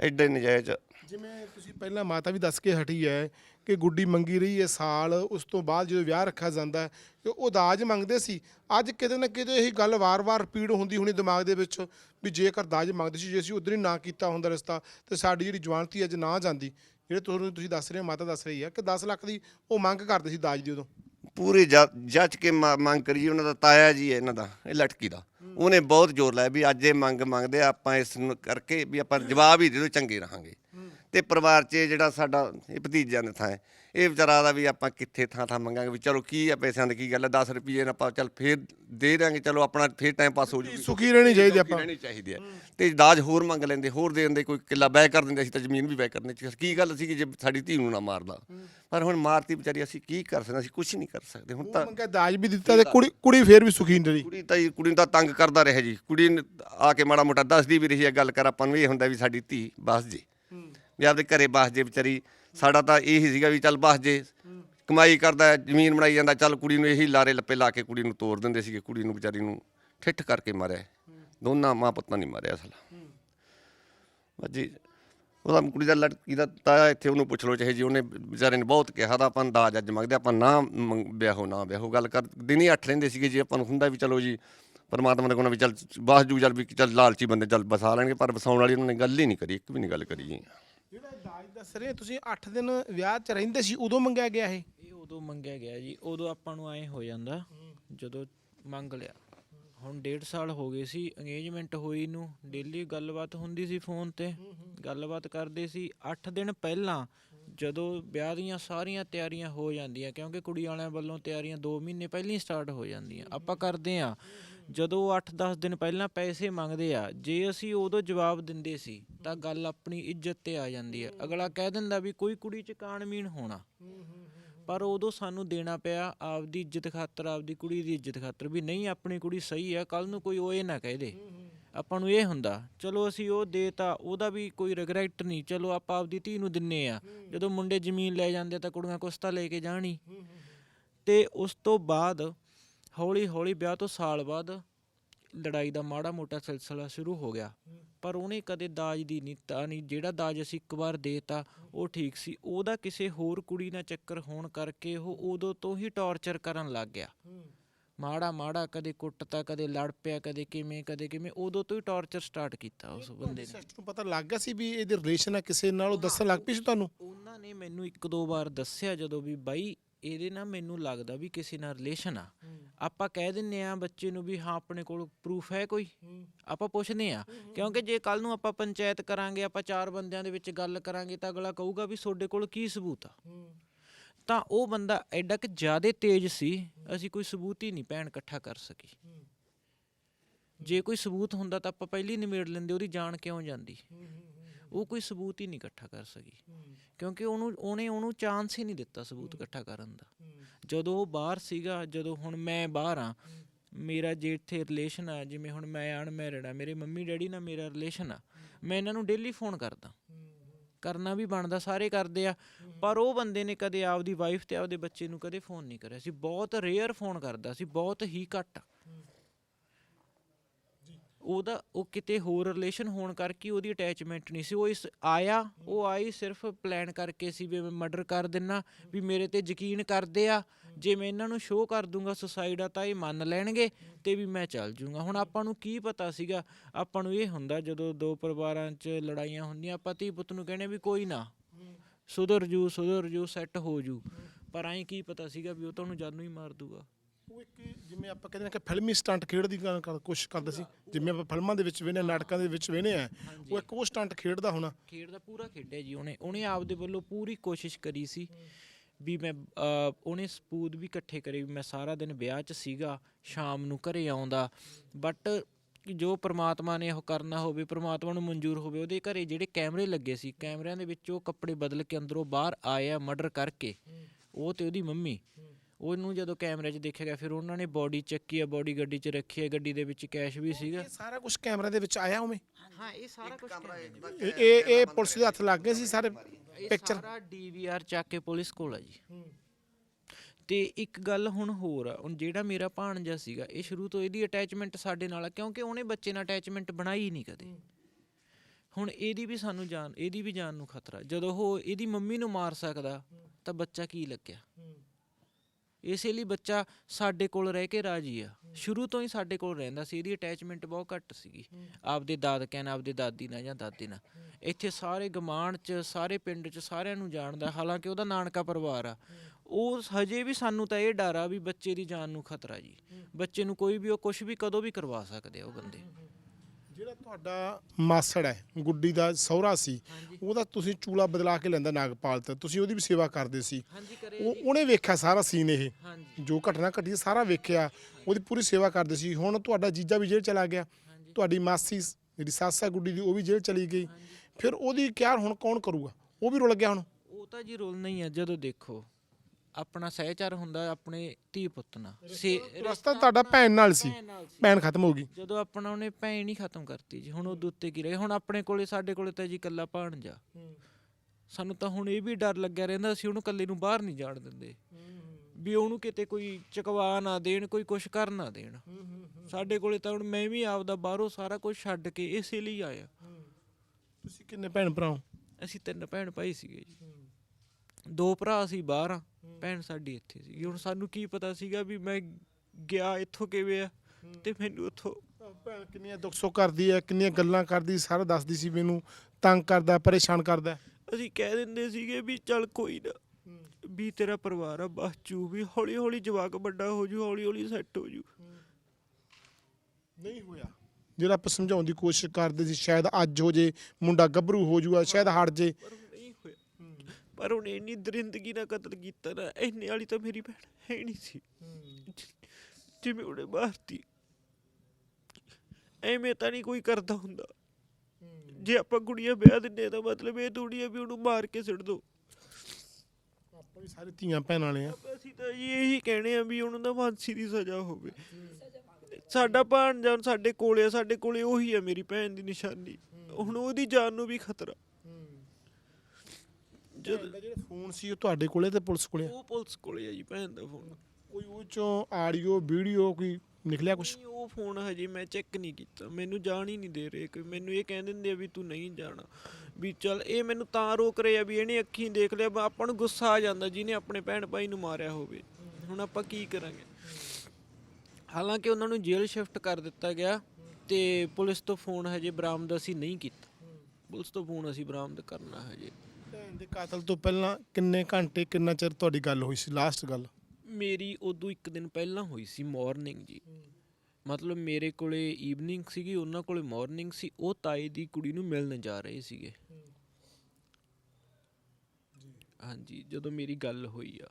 C: ਐਡੇ ਨਜਾਇਜ਼
A: ਜਿਵੇਂ ਤੁਸੀਂ ਪਹਿਲਾਂ ਮਾਤਾ ਵੀ ਦੱਸ ਕੇ ਹਟੀ ਹੈ ਕਿ ਗੁੱਡੀ ਮੰਗੀ ਰਹੀ ਹੈ ਸਾਲ, ਉਸ ਤੋਂ ਬਾਅਦ ਜਦੋਂ ਵਿਆਹ ਰੱਖਿਆ ਜਾਂਦਾ ਹੈ ਕਿ ਉਹ ਦਾਜ ਮੰਗਦੇ ਸੀ। ਅੱਜ ਕਿਤੇ ਨਾ ਕਿਤੇ ਇਹ ਗੱਲ ਵਾਰ-ਵਾਰ ਰਿਪੀਟ ਹੁੰਦੀ ਹੋਣੀ ਦਿਮਾਗ ਦੇ ਵਿੱਚ ਵੀ ਜੇਕਰ ਦਾਜ ਮੰਗਦੇ ਸੀ, ਜੇ ਅਸੀਂ ਉਧਰ ਹੀ ਨਾ ਕੀਤਾ ਹੁੰਦਾ ਰਿਸ਼ਤਾ, ਤੇ ਸਾਡੀ ਜਿਹੜੀ ਜਵਾਨਤੀ ਅੱਜ ਨਾ ਜਾਂਦੀ। ਜਿਹੜੇ ਤੁਹਾਨੂੰ ਤੁਸੀਂ ਦੱਸ ਰਹੇ ਹੋ, ਮਾਤਾ ਦੱਸ ਰਹੀ ਹੈ ਕਿ 10 ਲੱਖ ਦੀ ਉਹ ਮੰਗ ਕਰਦੇ ਸੀ ਦਾਜ ਦੀ ਉਦੋਂ।
C: ਪੂਰੇ ਜ- ਜੱਜ ਕੇ ਮ- ਮੰਗ ਕਰੀ ਉਹਨਾਂ ਦਾ ਤਾਇਆ ਜੀ ਇਹਨਾਂ ਦਾ, ਇਹ ਲਟਕੀ ਦਾ। ਉਹਨੇ ਬਹੁਤ ਜ਼ੋਰ ਲਾਇਆ ਵੀ ਅੱਜ ਇਹ ਮੰਗ ਮੰਗਦੇ ਆਪਾਂ ਇਸ ਨੂੰ ਕਰਕੇ ਵੀ ਆਪਾਂ ਜਵਾਬ ਹੀ ਦੇ ਦਿਓ, ਚੰਗੇ ਰਹਾਂਗੇ। ਤੇ ਪਰਿਵਾਰ 'ਚ ਜਿਹੜਾ ਸਾਡਾ ਇਹ ਭਤੀਜਾ ਨੇ ਥਾਂ ਹੈ, ਇਹ ਵਿਚਾਰਾ ਦਾ ਵੀ ਆਪਾਂ ਕਿੱਥੇ ਥਾਂ ਥਾਂ ਮੰਗਾਂਗੇ ਵੀ ਚਲੋ ਕੀ ਆ ਪੈਸਿਆਂ ਦੀ ਕੀ ਗੱਲ ਹੈ 10 ਰੁਪਏ ਨਾਲ ਆਪਾਂ ਚੱਲ ਫੇਰ ਦੇ ਦਾਂਗੇ ਚਲੋ ਆਪਣਾ ਫੇਰ ਟਾਈਮ ਪਾਸ ਹੋ ਜੂਗੀ।
A: ਸੁਖੀ ਰਹਿਣੀ ਚਾਹੀਦੀ ਆਪਾਂ।
C: ਰਹਿਣੀ ਚਾਹੀਦੀ ਹੈ ਤੇ ਦਾਜ ਹੋਰ ਮੰਗ ਲੈਂਦੇ ਹੋਰ ਦੇ ਦਿੰਦੇ ਕੋਈ ਕਿੱਲਾ ਬੈ ਕਰ ਦਿੰਦੇ ਅਸੀਂ ਤਾਂ ਜ਼ਮੀਨ ਵੀ ਬੈ ਕਰਨੇ ਚ ਕੀ ਗੱਲ ਸੀ ਕਿ ਜੇ ਸਾਡੀ ਧੀ ਨੂੰ ਨਾ ਮਾਰਦਾ ਪਰ ਹੁਣ ਮਾਰਤੀ ਵਿਚਾਰੀ ਅਸੀਂ ਕੀ ਕਰ ਸਕਦੇ ਅਸੀਂ ਕੁਝ ਨਹੀਂ ਕਰ ਸਕਦੇ। ਹੁਣ ਤਾਂ
A: ਮੰਗਿਆ ਦਾਜ ਵੀ ਦਿੱਤਾ ਤੇ ਕੁੜੀ ਕੁੜੀ ਫੇਰ ਵੀ ਸੁਖੀ ਨਹੀਂ ਰਹੀ।
C: ਕੁੜੀ ਤਾਂ ਜੀ- ਕੁੜੀ ਨੂੰ ਤਾਂ ਤੰਗ ਕਰਦਾ ਰਿਹਾ ਜੀ। ਕੁੜੀ ਨੇ ਆ ਕੇ ਮਾੜਾ ਮੋਟਾ ਦੱਸਦੀ ਵੀ ਰਹੀ ਹੈ ਗੱਲ ਕਰ ਆਪਾਂ ਨੂੰ ਇਹ ਹੁੰਦਾ ਵੀ ਸਾਡੀ ਧੀ ਬਸ ਜੇ। ਵੀ ਆਪਦੇ ਘਰੇ ਬਸ ਜੇ ਵਿਚਾਰੀ, ਸਾਡਾ ਤਾਂ ਇਹੀ ਸੀਗਾ ਵੀ ਚੱਲ ਬਸ ਜੇ ਕਮਾਈ ਕਰਦਾ, ਜ਼ਮੀਨ ਬਣਾਈ ਜਾਂਦਾ, ਚੱਲ ਕੁੜੀ ਨੂੰ ਇਹੀ ਲਾਰੇ ਲੱਪੇ ਲਾ ਕੇ ਕੁੜੀ ਨੂੰ ਤੋੜ ਦਿੰਦੇ ਸੀਗੇ, ਕੁੜੀ ਨੂੰ ਵਿਚਾਰੀ ਨੂੰ ਠਿੱਠ ਕਰਕੇ ਮਾਰਿਆ। ਦੋਨਾਂ ਮਾਂ ਪੁੱਤਾਂ ਨਹੀਂ ਮਾਰਿਆ ਅਸਲ ਬਸ ਜੀ, ਉਹਦਾ ਕੁੜੀ ਦਾ ਲੜਕੀ ਦਾ ਤਾਇਆ ਇੱਥੇ ਉਹਨੂੰ ਪੁੱਛ ਲਓ ਚਾਹੇ ਜੀ, ਉਹਨੇ ਵਿਚਾਰੇ ਨੇ ਬਹੁਤ ਕਿਹਾ ਤਾਂ ਆਪਾਂ ਨੂੰ ਦਾਜ ਅੱਜ ਮੰਗਦੇ ਆਪਾਂ ਨਾ ਮੰਗ- ਵਿਆਹੋ, ਨਾ ਵਿਆਹੋ ਗੱਲ ਕਰ, ਦਿਨੀ ਅੱਠ ਰਹਿੰਦੇ ਸੀਗੇ ਜੀ, ਆਪਾਂ ਨੂੰ ਹੁੰਦਾ ਵੀ ਚਲੋ ਜੀ, ਪਰਮਾਤਮਾ ਨੇ ਕੋਣਾ ਵੀ ਚੱਲ, ਬਾਸ ਜੂ ਚੱਲ ਵੀ ਚੱਲ ਲਾਲਚੀ ਬੰਦੇ ਚੱਲ ਬਸਾ ਲੈਣਗੇ, ਪਰ ਬਸਾਉਣ ਵਾਲੀ ਉਹਨਾਂ ਨੇ ਗੱਲ ਹੀ ਨਹੀਂ ਕਰੀ, ਇੱਕ ਵੀ ਨਹੀਂ ਗੱਲ ਕਰੀ ਜੀ।
A: ਜਿਹੜਾ ਦਾਜ ਦੱਸ ਰਹੇ ਤੁਸੀਂ 8 ਦਿਨ ਵਿਆਹ 'ਚ ਰਹਿੰਦੇ ਸੀ, ਉਦੋਂ ਮੰਗਿਆ ਗਿਆ ਇਹ?
D: ਇਹ ਉਦੋਂ ਮੰਗਿਆ ਗਿਆ ਜੀ, ਉਦੋਂ ਆਪਾਂ ਨੂੰ ਐ ਹੋ ਜਾਂਦਾ, ਜਦੋਂ ਮੰਗ ਲਿਆ। ਹੁਣ ਡੇਢ ਸਾਲ ਹੋ ਗਏ ਸੀ ਅੰਗੇਜਮੈਂਟ ਹੋਈ ਨੂੰ ਡੇਲੀ ਗੱਲਬਾਤ ਹੁੰਦੀ ਸੀ ਫੋਨ ਤੇ, ਗੱਲਬਾਤ ਕਰਦੇ ਸੀ। 8 ਦਿਨ ਪਹਿਲਾਂ ਜਦੋਂ ਵਿਆਹ ਦੀਆਂ ਸਾਰੀਆਂ ਤਿਆਰੀਆਂ ਹੋ ਜਾਂਦੀਆਂ, ਕਿਉਂਕਿ ਕੁੜੀ ਵਾਲਿਆਂ ਵੱਲੋਂ ਤਿਆਰੀਆਂ 2 ਮਹੀਨੇ ਪਹਿਲਾਂ ਹੀ ਸਟਾਰਟ ਹੋ ਜਾਂਦੀਆਂ, ਆਪਾਂ ਕਰਦੇ ਆ ਜਦੋਂ 8-10 ਦਿਨ ਪਹਿਲਾਂ ਪੈਸੇ ਮੰਗਦੇ ਆ, ਜੇ ਅਸੀਂ ਉਦੋਂ ਜਵਾਬ ਦਿੰਦੇ ਸੀ, ਤਾਂ ਗੱਲ ਆਪਣੀ ਇੱਜ਼ਤ ਤੇ ਆ ਜਾਂਦੀ ਆ। ਅਗਲਾ ਕਹਿ ਦਿੰਦਾ ਵੀ ਕੋਈ ਕੁੜੀ ਚ ਕਾਣਮੀਨ ਹੋਣਾ। ਪਰ ਉਦੋਂ ਸਾਨੂੰ ਦੇਣਾ ਪਿਆ ਆਪਦੀ ਇੱਜ਼ਤ ਖਾਤਰ, ਆਪਦੀ ਕੁੜੀ ਦੀ ਇੱਜ਼ਤ ਖਾਤਰ ਵੀ ਨਹੀਂ, ਆਪਣੀ ਕੁੜੀ ਸਹੀ ਆ ਕੱਲ ਨੂੰ ਕੋਈ ਉਹ ਇਹ ਨਾ ਕਹਿ ਦੇ। ਆਪਾਂ ਨੂੰ ਇਹ ਹੁੰਦਾ, ਚਲੋ ਅਸੀਂ ਉਹ ਦੇਤਾ ਉਹਦਾ ਵੀ ਕੋਈ ਰਿਗਰੈਟ ਨਹੀਂ, ਚਲੋ ਆਪਾਂ ਆਪਦੀ ਧੀ ਨੂੰ ਦਿੰਨੇ ਆ। ਜਦੋਂ ਮੁੰਡੇ ਜ਼ਮੀਨ ਲੈ ਜਾਂਦੇ ਤਾਂ ਕੁੜੀਆਂ ਕੁਛ ਤਾਂ ਲੈ ਕੇ ਜਾਣੀ। ਤੇ ਉਸ ਤੋਂ ਬਾਅਦ ਹੌਲੀ ਹੌਲੀ ਵਿਆਹ ਤੋਂ ਸਾਲ ਬਾਅਦ ਲੜਾਈ ਦਾ ਮਾੜਾ ਮੋਟਾ ਸਿਲਸਿਲਾ ਸ਼ੁਰੂ ਹੋ ਗਿਆ। ਪਰ ਉਹਨੇ ਕਦੇ ਦਾਜ ਦੀ ਨੀਤਾ ਨਹੀਂ ਜਿਹੜਾ ਦਾਜ ਅਸੀਂ ਇੱਕ ਵਾਰ ਦੇਤਾ ਉਹ ਠੀਕ ਸੀ। ਉਹਦਾ ਕਿਸੇ ਹੋਰ ਕੁੜੀ ਨਾਲ ਚੱਕਰ ਹੋਣ ਕਰਕੇ ਉਹ ਉਦੋਂ ਤੋਂ ਹੀ ਟੌਰਚਰ ਕਰਨ ਲੱਗ ਗਿਆ। ਮਾੜਾ ਮਾੜਾ ਕਦੇ ਕੁੱਟਤਾ ਕਦੇ ਲੜ ਪਿਆ ਕਦੇ ਕਿਵੇਂ ਕਦੇ ਕਿਵੇਂ ਉਦੋਂ ਤੋਂ ਹੀ ਟੌਰਚਰ ਸਟਾਰਟ ਕੀਤਾ ਉਸ ਬੰਦੇ ਨੇ।
A: ਸਿਸਟਰ ਨੂੰ ਪਤਾ ਲੱਗ ਗਿਆ ਸੀ ਵੀ ਇਹਦੇ ਰਿਲੇਸ਼ਨ ਆ ਕਿਸੇ ਨਾਲ ਉਹ ਦੱਸਣ ਲੱਗ ਪਈ ਸੀ ਤੁਹਾਨੂੰ?
D: ਉਹਨਾਂ ਨੇ ਮੈਨੂੰ ਇੱਕ ਦੋ ਵਾਰ ਦੱਸਿਆ ਜਦੋਂ ਵੀ ਬਾਈ ਇਹਦੇ ਨਾਲ ਮੈਨੂੰ ਲੱਗਦਾ ਵੀ ਕਿਸੇ ਨਾਲ ਰਿਲੇਸ਼ਨ ਆ। ਆਪਾਂ ਕਹਿ ਦਿੰਨੇ ਆ ਬੱਚੇ ਨੂੰ ਵੀ ਹਾਂ ਆਪਣੇ ਕੋਲ ਪ੍ਰੂਫ ਹੈ ਕੋਈ? ਆਪਾਂ ਪੁੱਛਦੇ ਆ। ਕਿਉਂਕਿ ਜੇ ਕੱਲ ਨੂੰ ਆਪਾਂ ਪੰਚਾਇਤ ਕਰਾਂਗੇ ਆਪਾਂ ਚਾਰ ਬੰਦਿਆਂ ਦੇ ਵਿੱਚ ਗੱਲ ਕਰਾਂਗੇ ਤਾਂ ਅਗਲਾ ਕਹੂਗਾ ਵੀ ਤੁਹਾਡੇ ਕੋਲ ਕੀ ਸਬੂਤ ਆ। ਤਾਂ ਉਹ ਬੰਦਾ ਐਡਾ ਕਿ ਜ਼ਿਆਦਾ ਤੇਜ਼ ਸੀ ਅਸੀਂ ਕੋਈ ਸਬੂਤ ਹੀ ਨਹੀਂ ਭੈਣ ਇਕੱਠਾ ਕਰ ਸਕੀ। ਜੇ ਕੋਈ ਸਬੂਤ ਹੁੰਦਾ ਤਾਂ ਆਪਾਂ ਪਹਿਲੀ ਨਿਮੇੜ ਲੈਂਦੇ ਉਹਦੀ ਜਾਨ ਕਿਉਂ ਜਾਂਦੀ? ਉਹ ਕੋਈ ਸਬੂਤ ਹੀ ਨਹੀਂ ਇਕੱਠਾ ਕਰ ਸਕੀ। ਕਿਉਂਕਿ ਉਹਨੂੰ ਉਹਨੇ ਉਹਨੂੰ ਚਾਂਸ ਹੀ ਨਹੀਂ ਦਿੱਤਾ ਸਬੂਤ ਇਕੱਠਾ ਕਰਨ ਦਾ। ਜਦੋਂ ਉਹ ਬਾਹਰ ਸੀਗਾ ਜਦੋਂ ਹੁਣ ਮੈਂ ਬਾਹਰ ਆ ਮੇਰਾ ਜੇ ਇੱਥੇ ਰਿਲੇਸ਼ਨ ਆ ਜਿਵੇਂ ਹੁਣ ਮੈਂ ਅਨਮੈਰਿਡ ਆ ਮੇਰੇ ਮੰਮੀ ਡੈਡੀ ਨਾਲ ਮੇਰਾ ਰਿਲੇਸ਼ਨ ਆ ਮੈਂ ਇਹਨਾਂ ਨੂੰ ਡੇਲੀ ਫੋਨ ਕਰਦਾ। ਕਰਨਾ ਵੀ ਬਣਦਾ ਸਾਰੇ ਕਰਦੇ ਆ। ਪਰ ਉਹ ਬੰਦੇ ਨੇ ਕਦੇ ਆਪਦੀ ਵਾਈਫ ਤੇ ਆਪਦੇ ਬੱਚੇ ਨੂੰ ਕਦੇ ਫੋਨ ਨਹੀਂ ਕਰਿਆ। ਸੀ ਬਹੁਤ ਰੇਅਰ ਫੋਨ ਕਰਦਾ ਸੀ ਬਹੁਤ ਹੀ ਘੱਟ। ਉਹਦਾ, ਉਹ ਕਿਤੇ ਹੋਰ ਰਿਲੇਸ਼ਨ ਹੋਣ ਕਰਕੇ ਉਹਦੀ ਅਟੈਚਮੈਂਟ ਨਹੀਂ ਸੀ। ਉਹ ਇਸ ਆਇਆ, ਉਹ ਆਈ ਸਿਰਫ ਪਲਾਨ ਕਰਕੇ ਸੀ ਵੀ ਮੈਂ ਮਰਡਰ ਕਰ ਦਿੰਨਾ, ਵੀ ਮੇਰੇ ਤੇ ਯਕੀਨ ਕਰਦੇ ਆ, ਜੇ ਮੈਂ ਇਹਨਾਂ ਨੂੰ ਸ਼ੋਅ ਕਰ ਦੂੰਗਾ ਸੁਸਾਈਡ ਆ ਤਾਂ ਇਹ ਮੰਨ ਲੈਣਗੇ ਤੇ ਵੀ ਮੈਂ ਚੱਲ ਜੂੰਗਾ। ਹੁਣ ਆਪਾਂ ਨੂੰ ਕੀ ਪਤਾ ਸੀਗਾ? ਆਪਾਂ ਨੂੰ ਇਹ ਹੁੰਦਾ ਜਦੋਂ ਦੋ ਪਰਿਵਾਰਾਂ 'ਚ ਲੜਾਈਆਂ ਹੁੰਦੀਆਂ ਪਤੀ ਪੁੱਤ ਨੂੰ ਕਹਿੰਦੇ ਵੀ ਕੋਈ ਨਾ, ਸੁਧਰ ਜੂ ਸੁਧਰ ਜੂ ਸੈੱਟ ਹੋ ਜੂ। ਪਰ ਐਂ ਕੀ ਪਤਾ ਸੀਗਾ ਵੀ ਉਹ ਤੁਹਾਨੂੰ ਜਾਨੂ ਹੀ ਮਾਰ ਦੂਗਾ।
A: ਉਹ ਇੱਕ ਜਿਵੇਂ ਆਪਾਂ ਕਹਿੰਦੇ ਨੇ ਕਿ ਫਿਲਮੀ ਸਟੰਟ ਖੇਡ ਦੀ ਗੱਲ ਕਰ ਕੋਸ਼ਿਸ਼ ਕਰਦਾ ਸੀ। ਜਿਵੇਂ ਆਪਾਂ ਫਿਲਮਾਂ ਦੇ ਵਿੱਚ ਵੇਨੇ ਨਾਟਕਾਂ ਦੇ ਵਿੱਚ ਵੇਨੇ ਆ ਉਹ ਇੱਕ ਉਹ ਸਟੰਟ ਖੇਡਦਾ ਹੋਣਾ।
D: ਖੇਡ ਦਾ ਪੂਰਾ ਖੇਡਿਆ ਜੀ ਉਹਨੇ। ਉਹਨੇ ਆਪਦੇ ਵੱਲੋਂ ਪੂਰੀ ਕੋਸ਼ਿਸ਼ ਕਰੀ ਸੀ ਵੀ ਮੈਂ ਅਹ, ਉਹਨੇ ਸਪੂਤ ਵੀ ਇਕੱਠੇ ਕਰੇ ਵੀ ਮੈਂ ਸਾਰਾ ਦਿਨ ਵਿਆਹ 'ਚ ਸੀਗਾ ਸ਼ਾਮ ਨੂੰ ਘਰੇ ਆਉਂਦਾ। ਬਟ ਜੋ ਪ੍ਰਮਾਤਮਾ ਨੇ ਉਹ ਕਰਨਾ ਹੋਵੇ ਪ੍ਰਮਾਤਮਾ ਨੂੰ ਮਨਜ਼ੂਰ ਹੋਵੇ ਉਹਦੇ ਘਰੇ ਜਿਹੜੇ ਕੈਮਰੇ ਲੱਗੇ ਸੀ ਕੈਮਰਿਆਂ ਦੇ ਵਿੱਚ ਉਹ ਕੱਪੜੇ ਬਦਲ ਕੇ ਅੰਦਰੋਂ ਬਾਹਰ ਆਇਆ ਮਰਡਰ ਕਰਕੇ। ਉਹ ਤੇ ਉਹਦੀ ਮੰਮੀ। ਉਹਨੂੰ ਜਦੋਂ ਕੈਮਰੇ 'ਚ ਦੇਖਿਆ ਗਿਆ ਫਿਰ ਉਹਨਾਂ ਨੇ ਬੋਡੀ ਚੱਕੀ ਆ ਬੋਡੀ ਗੱਡੀ 'ਚ ਰੱਖੀ ਆ ਗੱਡੀ ਦੇ ਵਿੱਚ ਕੈਸ਼ ਵੀ ਸੀਗਾ।
A: ਇਹ ਸਾਰਾ ਕੁਝ ਕੈਮਰਾ ਦੇ ਵਿੱਚ ਆਇਆ ਉਵੇਂ?
D: ਹਾਂ ਇਹ ਸਾਰਾ ਕੁਝ
A: ਇਹ ਇਹ ਇਹ ਪੁਲਿਸ ਦੇ ਹੱਥ ਲੱਗ ਗਏ ਸੀ ਸਾਰੇ ਪਿਕਚਰ
D: ਸਾਰਾ ਡੀਵੀਆਰ ਚੱਕ ਕੇ ਪੁਲਿਸ ਕੋਲ ਆ ਜੀ। ਤੇ ਇੱਕ ਗੱਲ ਹੁਣ ਹੋਰ ਆ ਹੁਣ ਜਿਹੜਾ ਮੇਰਾ ਭਾਣਜਾ ਸੀਗਾ ਇਹ ਸ਼ੁਰੂ ਤੋਂ ਇਹਦੀ ਅਟੈਚਮੈਂਟ ਸਾਡੇ ਨਾਲ ਆ ਕਿਉਂਕਿ ਉਹਨੇ ਬੱਚੇ ਨਾਲ ਅਟੈਚਮੈਂਟ ਬਣਾਈ ਹੀ ਨਹੀਂ ਕਦੇ। ਹੁਣ ਇਹਦੀ ਵੀ ਸਾਨੂੰ ਜਾਨ ਇਹਦੀ ਵੀ ਜਾਨ ਨੂੰ ਖਤਰਾ। ਜਦੋਂ ਉਹ ਇਹਦੀ ਮੰਮੀ ਨੂੰ ਮਾਰ ਸਕਦਾ ਤਾਂ ਬੱਚਾ ਕੀ ਲੱਗਿਆ? ਇਸੇ ਲਈ ਬੱਚਾ ਸਾਡੇ ਕੋਲ ਰਹਿ ਕੇ ਰਾਜੀ ਆ। ਸ਼ੁਰੂ ਤੋਂ ਹੀ ਸਾਡੇ ਕੋਲ ਰਹਿੰਦਾ ਸੀ, ਇਹਦੀ ਅਟੈਚਮੈਂਟ ਬਹੁਤ ਘੱਟ ਸੀਗੀ। ਆਪਦੇ ਦਾਦਕਿਆਂ ਨਾਲ ਆਪਦੇ ਦਾਦੀ ਨਾਲ ਜਾਂ ਦਾਦੇ ਨਾਲ। ਇੱਥੇ ਸਾਰੇ ਗਮਾਨ ਚ, ਸਾਰੇ ਪਿੰਡ ਚ ਸਾਰਿਆਂ ਨੂੰ ਜਾਣਦਾ, ਹਾਲਾਂਕਿ ਉਹਦਾ ਨਾਨਕਾ ਪਰਿਵਾਰ ਆ। ਉਹ ਹਜੇ ਵੀ ਸਾਨੂੰ ਤਾਂ ਇਹ ਡਰ ਆ ਵੀ ਬੱਚੇ ਦੀ ਜਾਨ ਨੂੰ ਖਤਰਾ ਜੀ। ਬੱਚੇ ਨੂੰ ਕੋਈ ਵੀ ਉਹ ਕੁਝ ਵੀ ਕਦੋਂ ਵੀ ਕਰਵਾ ਸਕਦੇ ਆ ਉਹ ਬੰਦੇ।
A: ਜਿਹੜਾ ਤੁਹਾਡਾ ਮਾਸੜ ਹੈ ਗੁੱਡੀ ਦਾ ਸਹੁਰਾ ਸੀ ਉਹਦਾ ਤੁਸੀਂ ਚੂਲਾ ਬਦਲਾ ਕੇ ਲੈਂਦਾ ਨਾਗਪਾਲ ਤੇ ਤੁਸੀਂ ਉਹਦੀ ਵੀ ਸੇਵਾ ਕਰਦੇ ਸੀ। ਉਹ ਉਹਨੇ ਵੇਖਿਆ ਸਾਰਾ ਸੀਨ ਇਹ ਜੋ ਘਟਨਾ ਘਟੀ ਸਾਰਾ ਵੇਖਿਆ ਉਹਦੀ ਪੂਰੀ ਸੇਵਾ ਕਰਦੇ ਸੀ। ਹੁਣ ਤੁਹਾਡਾ ਜੀਜਾ ਵੀ ਜੇਲ੍ਹ ਚਲਾ ਗਿਆ ਤੁਹਾਡੀ ਮਾਸੀ ਜਿਹੜੀ ਸੱਸ ਹੈ ਗੁੱਡੀ ਦੀ ਉਹ ਵੀ ਜੇਲ੍ਹ ਚਲੀ ਗਈ। ਫਿਰ ਉਹਦੀ ਕਿਆਰ ਹੁਣ ਕੌਣ ਕਰੂਗਾ? ਉਹ ਵੀ ਰੁਲ ਗਿਆ ਹੁਣ?
D: ਉਹ ਤਾਂ ਜੀ ਰੋਲ ਨਹੀਂ ਆ ਜਦੋਂ ਦੇਖੋ। ਆਪਣਾ ਸਹਿਚਾਰ ਹੁੰਦਾ ਆਪਣੇ ਧੀ ਪੁੱਤ ਨਾਲ। ਸੇ
A: ਰਸਤਾ ਤੁਹਾਡਾ ਭੈਣ ਨਾਲ ਸੀ।
D: ਭੈਣ ਨਾਲ ਸੀ।
A: ਭੈਣ ਖਤਮ ਹੋ ਗਈ।
D: ਜਦੋਂ ਆਪਣਾ ਉਹਨੇ ਭੈਣ ਹੀ ਖਤਮ ਕਰਤੀ ਜੀ ਹੁਣ ਉਹ ਉੱਤੇ ਕੀ ਰਹੇ? ਹੁਣ ਆਪਣੇ ਕੋਲੇ ਸਾਡੇ ਕੋਲੇ ਤਾਂ ਜੀ ਕੱਲਾ ਭਾਣਜਾ ਸਾਨੂੰ ਤਾਂ ਹੁਣ ਇਹ ਵੀ ਡਰ ਲੱਗਿਆ ਰਹਿੰਦਾ ਅਸੀਂ ਉਹਨੂੰ ਕੱਲੇ ਨੂੰ ਬਾਹਰ ਨਹੀਂ ਜਾਣ ਦਿੰਦੇ। ਵੀ ਉਹਨੂੰ ਕਿਤੇ ਕੋਈ ਚਕਵਾ ਨਾ ਦੇਣ ਕੋਈ ਕੁਛ ਕਰ ਨਾ ਦੇਣ। ਸਾਡੇ ਕੋਲੇ ਤਾਂ ਹੁਣ ਮੈਂ ਵੀ ਆਪਦਾ ਬਾਹਰੋਂ ਸਾਰਾ ਕੁਝ ਛੱਡ ਕੇ ਇਸੇ ਲਈ ਆਇਆ।
A: ਤੁਸੀਂ ਕਿੰਨੇ ਭੈਣ ਭਰਾ ਹੋ?
D: ਅਸੀਂ ਤਿੰਨ ਭੈਣ ਭਾਈ ਸੀਗੇ ਜੀ। ਦੋ ਭਰਾ ਸੀ ਬਾਹਰ ਆ। ਭੈਣ ਸਾਡੀ ਇੱਥੇ ਸੀ ਹੁਣ ਸਾਨੂੰ ਕੀ ਪਤਾ ਸੀਗਾ ਵੀ ਮੈਂ ਗਿਆ ਇੱਥੋਂ ਕਿਵੇਂ ਆ ਤੇ ਮੈਨੂੰ ਉੱਥੋਂ
A: ਭੈਣ ਕਿੰਨੀਆਂ ਦੁੱਖ ਸੁੱਖ ਕਰਦੀ ਹੈ ਕਿੰਨੀਆਂ ਗੱਲਾਂ ਕਰਦੀ ਸਾਰਾ ਦੱਸਦੀ ਸੀ ਮੈਨੂੰ ਤੰਗ ਕਰਦਾ ਪਰੇਸ਼ਾਨ ਕਰਦਾ।
D: ਅਸੀਂ ਕਹਿ ਦਿੰਦੇ ਸੀਗੇ ਵੀ ਚੱਲ ਕੋਈ ਨਾ ਵੀ ਤੇਰਾ ਪਰਿਵਾਰ ਆ ਬਾਚੂ ਵੀ ਹੌਲੀ ਹੌਲੀ ਜਵਾਕ ਵੱਡਾ ਹੋ ਜੂ ਹੌਲੀ ਹੌਲੀ ਸੈੱਟ ਹੋ ਜੂ।
A: ਨਹੀਂ ਹੋਇਆ। ਜਿਹੜਾ ਆਪਾਂ ਸਮਝਾਉਣ ਦੀ ਕੋਸ਼ਿਸ਼ ਕਰਦੇ ਸੀ ਸ਼ਾਇਦ ਅੱਜ ਹੋ ਜੇ ਮੁੰਡਾ ਗੱਭਰੂ ਹੋ ਜੂਗਾ ਸ਼ਾਇਦ ਹਟ ਜੇ
D: ਪਰ ਉਹਨੇ ਇੰਨੀ ਦਰਿੰਦਗੀ ਨਾਲ ਕਤਲ ਕੀਤਾ ਨਾ ਇੰਨੇ ਵਾਲੀ ਤਾਂ ਮੇਰੀ ਭੈਣ ਹੈ ਨਹੀਂ ਸੀ। ਜਿਵੇਂ ਉਹਨੇ ਮਾਰਤੀ। ਐਵੇਂ ਤਾਂ ਨਹੀਂ ਕੋਈ ਕਰਦਾ ਹੁੰਦਾ। ਜੇ ਆਪਾਂ ਕੁੜੀਆਂ ਵਿਆਹ ਦਿੰਦੇ ਤਾਂ ਮਤਲਬ ਇਹ ਥੋੜੀ ਆ ਵੀ ਉਹਨੂੰ ਮਾਰ ਕੇ ਸਿੱਟ ਦੋ।
A: ਆਪਾਂ ਵੀ ਸਾਰੇ ਧੀਆਂ ਭੈਣਾਂ ਵਾਲੇ ਆ।
D: ਅਸੀਂ ਤਾਂ ਜੀ ਇਹੀ ਕਹਿਣੇ ਆ ਵੀ ਉਹਨਾਂ ਦਾ ਫਾਂਸੀ ਦੀ ਸਜ਼ਾ ਹੋਵੇ। ਸਾਡਾ ਭਾਣਜਾ ਹੁਣ ਸਾਡੇ ਕੋਲੇ ਆ ਸਾਡੇ ਕੋਲੇ ਉਹੀ ਆ ਮੇਰੀ ਭੈਣ ਦੀ ਨਿਸ਼ਾਨੀ। ਹੁਣ ਉਹਦੀ ਜਾਨ ਨੂੰ ਵੀ ਖਤਰਾ।
A: ਜਿਹੜਾ ਫੋਨ ਸੀ ਉਹ ਤੁਹਾਡੇ ਕੋਲੇ ਤੇ ਪੁਲਿਸ ਕੋਲੇ ਆ?
D: ਉਹ ਪੁਲਿਸ ਕੋਲੇ ਆ ਜੀ ਭੈਣ ਦਾ ਫੋਨ।
A: ਕੋਈ ਉਹ ਚੋਂ ਆਡੀਓ ਵੀਡੀਓ ਕੋਈ ਨਿਕਲਿਆ ਕੁਝ
D: ਨਹੀਂ ਉਹ ਫੋਨ ਹਜੇ ਮੈਂ ਚੈੱਕ ਨਹੀਂ ਕੀਤਾ। ਮੈਨੂੰ ਜਾਣ ਹੀ ਨਹੀਂ ਦੇ ਰਹੇ ਕੋਈ। ਮੈਨੂੰ ਇਹ ਕਹਿ ਦਿੰਦੇ ਆ ਵੀ ਤੂੰ ਨਹੀਂ ਜਾਣਾ। ਵੀ ਚੱਲ ਇਹ ਮੈਨੂੰ ਤਾਂ ਰੋਕ ਰਹੇ ਆ ਵੀ ਇਹਨੇ ਅੱਖੀਂ ਦੇਖ ਲਿਆ। ਆਪਾਂ ਨੂੰ ਗੁੱਸਾ ਆ ਜਾਂਦਾ ਜਿਹਨੇ ਆਪਣੇ ਭੈਣ ਭਾਈ ਨੂੰ ਮਾਰਿਆ ਹੋਵੇ। ਹੁਣ ਆਪਾਂ ਕੀ ਕਰਾਂਗੇ? ਹਾਲਾਂਕਿ ਉਹਨਾਂ ਨੂੰ ਜੇਲ੍ਹ ਸ਼ਿਫਟ ਕਰ ਦਿੱਤਾ ਗਿਆ ਤੇ ਪੁਲਿਸ ਤੋਂ ਫੋਨ ਹਜੇ ਬਰਾਮਦ ਅਸੀਂ ਨਹੀਂ ਕੀਤਾ। ਪੁਲਿਸ ਤੋਂ ਫੋਨ ਅਸੀਂ ਬਰਾਮਦ ਕਰਨਾ ਹਜੇ।
A: ਭੈਣ ਦੇ ਕਾਤਲ ਤੋਂ ਪਹਿਲਾਂ ਕਿੰਨੇ ਘੰਟੇ ਕਿੰਨਾ ਚਿਰ ਤੁਹਾਡੀ ਗੱਲ ਹੋਈ ਸੀ ਲਾਸਟ ਗੱਲ?
D: ਮੇਰੀ ਉਦੋਂ ਇੱਕ ਦਿਨ ਪਹਿਲਾਂ ਹੋਈ ਸੀ ਮਾਰਨਿੰਗ ਜੀ। ਮਤਲਬ ਮੇਰੇ ਕੋਲੇ ਈਵਨਿੰਗ ਸੀਗੀ ਉਹਨਾਂ ਕੋਲੇ ਮਾਰਨਿੰਗ ਸੀ ਉਹ ਤਾਏ ਦੀ ਕੁੜੀ ਨੂੰ ਮਿਲਣ ਜਾ ਰਹੇ ਸੀਗੇ। ਹਾਂਜੀ ਜਦੋਂ ਮੇਰੀ ਗੱਲ ਹੋਈ ਆ।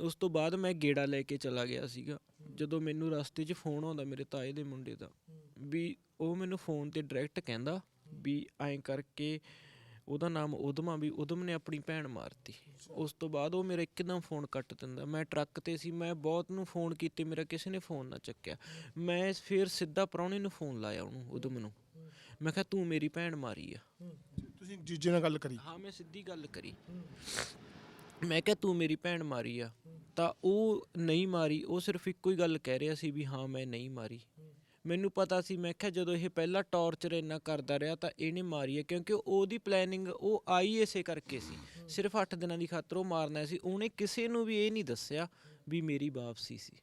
D: ਉਸ ਤੋਂ ਬਾਅਦ ਮੈਂ ਗੇੜਾ ਲੈ ਕੇ ਚਲਾ ਗਿਆ ਸੀਗਾ। ਜਦੋਂ ਮੈਨੂੰ ਰਸਤੇ 'ਚ ਫੋਨ ਆਉਂਦਾ ਮੇਰੇ ਤਾਏ ਦੇ ਮੁੰਡੇ ਦਾ ਵੀ ਉਹ ਮੈਨੂੰ ਫੋਨ ਤੇ ਡਾਇਰੈਕਟ ਕਹਿੰਦਾ ਵੀ ਐਂ ਕਰਕੇ ਉਹਦਾ ਨਾਮ ਉਦਮਾ ਵੀ ਉਦਮ ਨੇ ਆਪਣੀ ਭੈਣ ਮਾਰਤੀ। ਉਸ ਤੋਂ ਬਾਅਦ ਉਹ ਮੇਰਾ ਇੱਕਦਮ ਫੋਨ ਕੱਟ ਦਿੰਦਾ। ਮੈਂ ਟਰੱਕ ਤੇ ਸੀ ਮੈਂ ਬਹੁਤ ਨੂੰ ਫੋਨ ਕੀਤੇ ਮੇਰਾ ਕਿਸੇ ਨੇ ਫੋਨ ਨਾ ਚੱਕਿਆ। ਮੈਂ ਫਿਰ ਸਿੱਧਾ ਪ੍ਰਾਹੁਣੇ ਨੂੰ ਫੋਨ ਲਾਇਆ ਉਹਨੂੰ ਉਦਮ ਨੂੰ। ਮੈਂ ਕਿਹਾ ਤੂੰ ਮੇਰੀ ਭੈਣ ਮਾਰੀ ਆ।
A: ਤੁਸੀਂ ਜੀਜੇ ਨਾਲ ਗੱਲ ਕਰੀ?
D: ਹਾਂ ਮੈਂ ਸਿੱਧੀ ਗੱਲ ਕਰੀ। ਮੈਂ ਕਿਹਾ ਤੂੰ ਮੇਰੀ ਭੈਣ ਮਾਰੀ ਆ। ਤਾਂ ਉਹ ਨਹੀਂ ਮਾਰੀ ਉਹ ਸਿਰਫ ਇੱਕੋ ਹੀ ਗੱਲ ਕਹਿ ਰਿਹਾ ਸੀ ਵੀ ਹਾਂ ਮੈਂ ਨਹੀਂ ਮਾਰੀ। ਮੈਨੂੰ ਪਤਾ ਸੀ, ਮੈਂ ਕਿਹਾ ਜਦੋਂ ਇਹ ਪਹਿਲਾਂ ਟੌਰਚਰ ਇੰਨਾ ਕਰਦਾ ਰਿਹਾ ਤਾਂ ਇਹਨੇ ਮਾਰੀ ਹੈ ਕਿਉਂਕਿ ਉਹਦੀ ਪਲੈਨਿੰਗ ਉਹ ਆਈ ਇਸੇ ਕਰਕੇ ਸੀ। ਸਿਰਫ 8 ਦਿਨਾਂ ਦੀ ਖਾਤਰ ਉਹ ਮਾਰਨਾ ਸੀ। ਉਹਨੇ ਕਿਸੇ ਨੂੰ ਵੀ ਇਹ ਨਹੀਂ ਦੱਸਿਆ ਵੀ ਮੇਰੀ ਵਾਪਸੀ ਸੀ।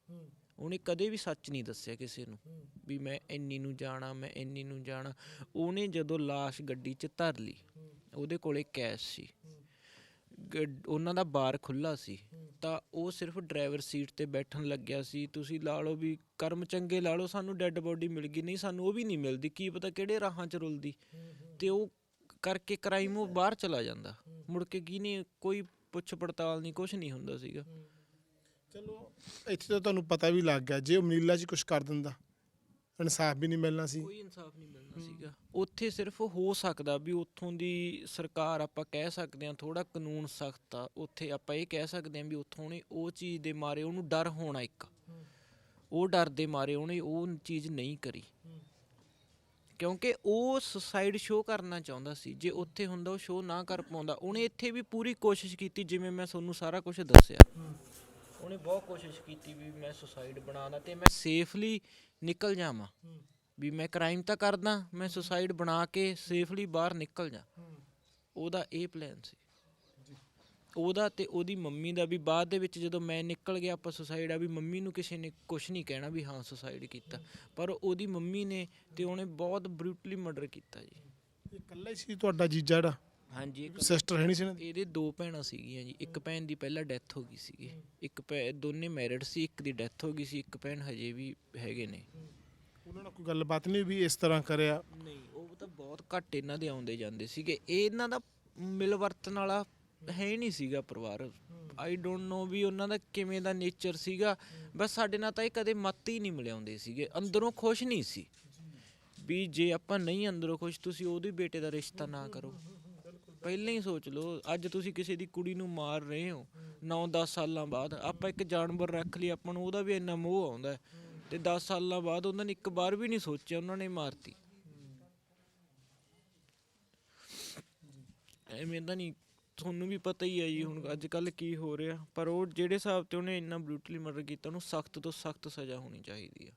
D: ਉਹਨੇ ਕਦੇ ਵੀ ਸੱਚ ਨਹੀਂ ਦੱਸਿਆ ਕਿਸੇ ਨੂੰ ਵੀ ਮੈਂ ਇੰਨੀ ਨੂੰ ਜਾਣਾ, ਮੈਂ ਇੰਨੀ ਨੂੰ ਜਾਣਾ। ਉਹਨੇ ਜਦੋਂ ਲਾਸ਼ ਗੱਡੀ 'ਚ ਧਰ ਲਈ, ਉਹਦੇ ਕੋਲੇ ਕੈਸ਼ ਸੀ। ਗੱਡ- ਉਹਨਾਂ ਦਾ ਬਾਰ ਖੁੱਲਾ ਸੀ। ਤਾਂ ਉਹ ਸਿਰਫ ਡਰਾਈਵਰ ਸੀਟ ਤੇ ਬੈਠਣ ਲੱਗਿਆ ਸੀ। ਤੁਸੀਂ ਲਾ ਲਓ ਵੀ ਕਰਮ ਚੰਗੇ ਲਾ ਲਓ, ਸਾਨੂੰ ਡੈੱਡ ਬੋਡੀ ਮਿਲ ਗਈ। ਨਹੀਂ, ਸਾਨੂੰ ਉਹ ਵੀ ਨਹੀਂ ਮਿਲਦੀ। ਕੀ ਪਤਾ ਕਿਹੜੇ ਰਾਹਾਂ 'ਚ ਰੁਲਦੀ। ਤੇ ਉਹ ਕਰਕੇ ਕ੍ਰਾਈਮ ਉਹ ਬਾਹਰ ਚਲਾ ਜਾਂਦਾ। ਮੁੜ ਕੇ ਕੀ ਨਹੀਂ, ਕੋਈ ਪੁੱਛ ਪੜਤਾਲ ਨਹੀਂ ਕੁਝ ਨਹੀਂ ਹੁੰਦਾ ਸੀਗਾ।
A: ਚਲੋ, ਇੱਥੇ ਤਾਂ ਤੁਹਾਨੂੰ ਪਤਾ ਵੀ ਲੱਗ ਗਿਆ। ਜੇ ਉਹ ਮਨੀਲਾ 'ਚ ਕੁਝ ਕਰ ਦਿੰਦਾ ਇਨਸਾਫ ਵੀ ਨਹੀਂ ਮਿਲਣਾ ਸੀ।
D: ਕੋਈ ਇਨਸਾਫ ਨਹੀਂ ਮਿਲਣਾ ਸੀਗਾ। ਉੱਥੇ ਸਿਰਫ ਹੋ ਸਕਦਾ ਵੀ ਉੱਥੋਂ ਦੀ ਸਰਕਾਰ ਆਪਾਂ ਕਹਿ ਸਕਦੇ ਹਾਂ ਥੋੜਾ ਕਾਨੂੰਨ ਸਖਤ ਆ। ਉੱਥੇ ਆਪਾਂ ਇਹ ਕਹਿ ਸਕਦੇ ਹਾਂ ਵੀ ਉੱਥੋਂ ਨੇ ਉਹ ਚੀਜ਼ ਦੇ ਮਾਰੇ ਉਹਨੂੰ ਡਰ ਹੋਣਾ ਇੱਕ। ਉਹ ਡਰ ਦੇ ਮਾਰੇ ਉਹਨੇ ਉਹ ਚੀਜ਼ ਨਹੀਂ ਕਰੀ। ਕਿਉਂਕਿ ਉਹ ਸੁਸਾਈਡ ਸ਼ੋ ਕਰਨਾ ਚਾਹੁੰਦਾ ਸੀ। ਜੇ ਉੱਥੇ ਹੁੰਦਾ ਉਹ ਸ਼ੋਅ ਨਾ ਕਰ ਪਾਉਂਦਾ। ਉਹਨੇ ਇੱਥੇ ਵੀ ਪੂਰੀ ਕੋਸ਼ਿਸ਼ ਕੀਤੀ, ਜਿਵੇਂ ਮੈਂ ਤੁਹਾਨੂੰ ਸਾਰਾ ਕੁਝ ਦੱਸਿਆ। ਉਹਨੇ ਬਹੁਤ ਕੋਸ਼ਿਸ਼ ਕੀਤੀ ਵੀ ਮੈਂ ਸੁਸਾਈਡ ਬਣਾਉਣਾ ਤੇ ਮੈਂ ਸੇਫਲੀ ਨਿਕਲ ਜਾਵਾਂ। ਵੀ ਮੈਂ ਕ੍ਰਾਈਮ ਤਾਂ ਕਰਦਾ ਮੈਂ ਸੁਸਾਈਡ ਬਣਾ ਕੇ ਸੇਫਲੀ ਬਾਹਰ ਨਿਕਲ ਜਾ। ਉਹਦਾ ਇਹ ਪਲਾਨ ਸੀ। ਉਹਦਾ ਤੇ ਉਹਦੀ ਮੰਮੀ ਦਾ ਵੀ ਬਾਅਦ ਦੇ ਵਿੱਚ ਜਦੋਂ ਮੈਂ ਨਿਕਲ ਗਿਆ ਆਪਾਂ ਸੁਸਾਈਡ ਆ ਵੀ ਮੰਮੀ ਨੂੰ ਕਿਸੇ ਨੇ ਕੁਝ ਨਹੀਂ ਕਹਿਣਾ ਵੀ ਹਾਂ ਸੁਸਾਈਡ ਕੀਤਾ। ਪਰ ਉਹਦੀ ਮੰਮੀ ਨੇ ਤੇ ਉਹਨੇ ਬਹੁਤ ਬਰੂਟਲੀ ਮਰਡਰ ਕੀਤਾ ਜੀ।
A: ਇਹ ਇਕੱਲਾ ਹੀ ਸੀ ਤੁਹਾਡਾ ਜੀਜਾ ਜਿਹੜਾ?
D: ਹਾਂਜੀ ਇੱਕ
A: ਸਿਸਟਰ ਹੈ ਨਹੀਂ ਸੀ ਇਹਨਾਂ ਦੀ?
D: ਇਹਦੇ ਦੋ ਭੈਣਾਂ ਸੀਗੀਆਂ ਜੀ। ਇੱਕ ਭੈਣ ਦੀ ਪਹਿਲਾਂ ਡੈਥ ਹੋ ਗਈ ਸੀਗੀ। ਇੱਕ ਭੈ- ਦੋਨੇ ਮੈਰਿਡ ਸੀ ਇੱਕ ਦੀ ਡੈਥ ਹੋ ਗਈ ਸੀ ਇੱਕ ਭੈਣ ਹਜੇ ਵੀ ਹੈਗੇ ਨੇ।
A: ਉਹਨਾਂ ਨਾਲ ਕੋਈ ਗੱਲਬਾਤ ਨਹੀਂ ਵੀ ਇਸ ਤਰ੍ਹਾਂ ਕਰਿਆ?
D: ਨਹੀਂ ਉਹ ਤਾਂ ਬਹੁਤ ਘੱਟ ਇਹਨਾਂ ਦੇ ਆਉਂਦੇ ਜਾਂਦੇ ਸੀਗੇ। ਇਹ ਇਹਨਾਂ ਦਾ ਮਿਲ ਵਰਤਨ ਵਾਲਾ ਹੈ ਹੀ ਨਹੀਂ ਸੀਗਾ ਪਰਿਵਾਰ। ਆਈ ਡੋਨਟ ਨੋ ਵੀ ਉਹਨਾਂ ਦਾ ਕਿਵੇਂ ਦਾ ਨੇਚਰ ਸੀਗਾ। ਬਸ ਸਾਡੇ ਨਾਲ ਤਾਂ ਇਹ ਕਦੇ ਮੱਤ ਹੀ ਨਹੀਂ ਮਿਲਿਆਉਂਦੇ ਸੀਗੇ। ਅੰਦਰੋਂ ਖੁਸ਼ ਨਹੀਂ ਸੀ। ਵੀ ਜੇ ਆਪਾਂ ਨਹੀਂ ਅੰਦਰੋਂ ਖੁਸ਼ ਤੁਸੀਂ ਉਹਦੇ ਬੇਟੇ ਦਾ ਰਿਸ਼ਤਾ ਨਾ ਕਰੋ। ਪਹਿਲਾਂ ਹੀ ਸੋਚ ਲਓ, ਅੱਜ ਤੁਸੀਂ ਕਿਸੇ ਦੀ ਕੁੜੀ ਨੂੰ ਮਾਰ ਰਹੇ ਹੋ 9-10 ਸਾਲਾਂ ਬਾਅਦ, ਆਪਾਂ ਇੱਕ ਜਾਨਵਰ ਰੱਖ ਲਈ, ਆਪਾਂ ਨੂੰ ਉਹਦਾ ਵੀ ਇੰਨਾ ਮੋਹ ਆਉਂਦਾ ਹੈ। ਤੇ 10 ਸਾਲਾਂ ਬਾਅਦ ਉਹਨਾਂ ਨੇ ਇੱਕ ਵਾਰ ਵੀ ਨਹੀਂ ਸੋਚਿਆ, ਉਹਨਾਂ ਨੇ ਮਾਰਤੀ। ਐਵੇਂ ਤਾਂ ਨਹੀਂ, ਤੁਹਾਨੂੰ ਵੀ ਪਤਾ ਹੀ ਹੈ ਜੀ, ਹੁਣ ਅੱਜ ਕੱਲ ਕੀ ਹੋ ਰਿਹਾ, ਪਰ ਉਹ ਜਿਹੜੇ ਹਿਸਾਬ ਤੇ ਉਹਨੇ ਇੰਨਾ ਬਰੂਟਲੀ ਮਰਡਰ ਕੀਤਾ, ਉਹਨੂੰ ਸਖਤ ਤੋਂ ਸਖਤ ਸਜ਼ਾ ਹੋਣੀ ਚਾਹੀਦੀ ਆ।